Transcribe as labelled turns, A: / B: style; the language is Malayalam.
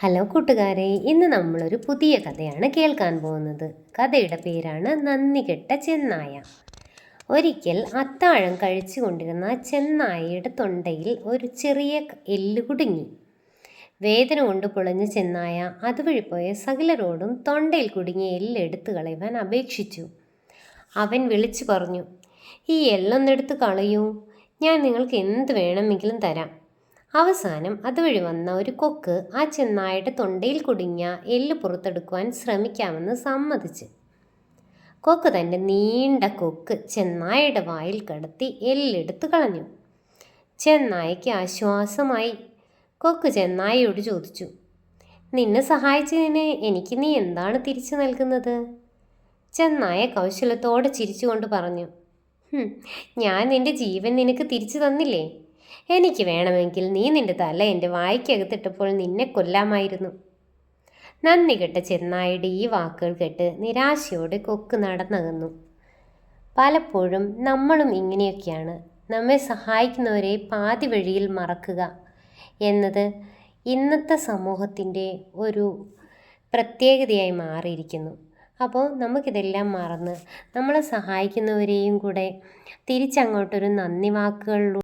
A: ഹലോ കൂട്ടുകാരെ ഇന്ന് നമ്മളൊരു പുതിയ കഥയാണ് കേൾക്കാൻ പോകുന്നത്. കഥയുടെ പേരാണ് നന്ദി കെട്ട ചെന്നായ. ഒരിക്കൽ അത്താഴം കഴിച്ചു കൊണ്ടിരുന്ന ചെന്നായയുടെ തൊണ്ടയിൽ ഒരു ചെറിയ എല്ല് കുടുങ്ങി. വേദന കൊണ്ട് പുളഞ്ഞ ചെന്നായ അതുവഴി പോയ സകലരോടും തൊണ്ടയിൽ കുടുങ്ങിയ എല്ല് എടുത്തു കളയുവാൻ അപേക്ഷിച്ചു. അവൻ വിളിച്ചു പറഞ്ഞു ഈ എല്ലൊന്നെടുത്ത് കളയൂ. ഞാൻ നിങ്ങൾക്ക് എന്ത് വേണമെങ്കിലും തരാം. അവസാനം അതുവഴി വന്ന ഒരു കൊക്ക് ആ ചെന്നായുടെ തൊണ്ടയിൽ കുടുങ്ങിയ എല്ല് പുറത്തെടുക്കുവാൻ ശ്രമിക്കാമെന്ന് സമ്മതിച്ചു. കൊക്ക് തന്റെ നീണ്ട കൊക്ക് ചെന്നായയുടെ വായിൽ കടത്തി എല്ലെടുത്ത് കളഞ്ഞു. ചെന്നായയ്ക്ക് ആശ്വാസമായി. കൊക്ക് ചെന്നായയോട് ചോദിച്ചു നിന്നെ സഹായിച്ചതിന് എനിക്ക് നീ എന്താണ് തിരിച്ചു നൽകുന്നത്? ചെന്നായ കൗശലത്തോടെ ചിരിച്ചുകൊണ്ട് പറഞ്ഞു ഞാൻ നിന്റെ ജീവൻ നിനക്ക് തിരിച്ചു തന്നില്ലേ? എനിക്ക് വേണമെങ്കിൽ നീ നിന്റെ തല എന്റെ വായ്ക്കകത്തിട്ടപ്പോൾ നിന്നെ കൊല്ലാമായിരുന്നു. നന്ദി കെട്ട ചെന്നായിയുടെ ഈ വാക്കുകൾ കേട്ട് നിരാശയോടെ കൊക്ക് നടന്നകന്നു. പലപ്പോഴും നമ്മളും ഇങ്ങനെയൊക്കെയാണ്. നമ്മെ സഹായിക്കുന്നവരെ പാതി വഴിയിൽ മറക്കുക എന്നത് ഇന്നത്തെ സമൂഹത്തിന്റെ ഒരു പ്രത്യേകതയായി മാറിയിരിക്കുന്നു. അപ്പോൾ നമുക്കിതെല്ലാം മറന്ന് നമ്മളെ സഹായിക്കുന്നവരെയും കൂടെ തിരിച്ചങ്ങോട്ടൊരു നന്ദി വാക്കുകളിലൂടെ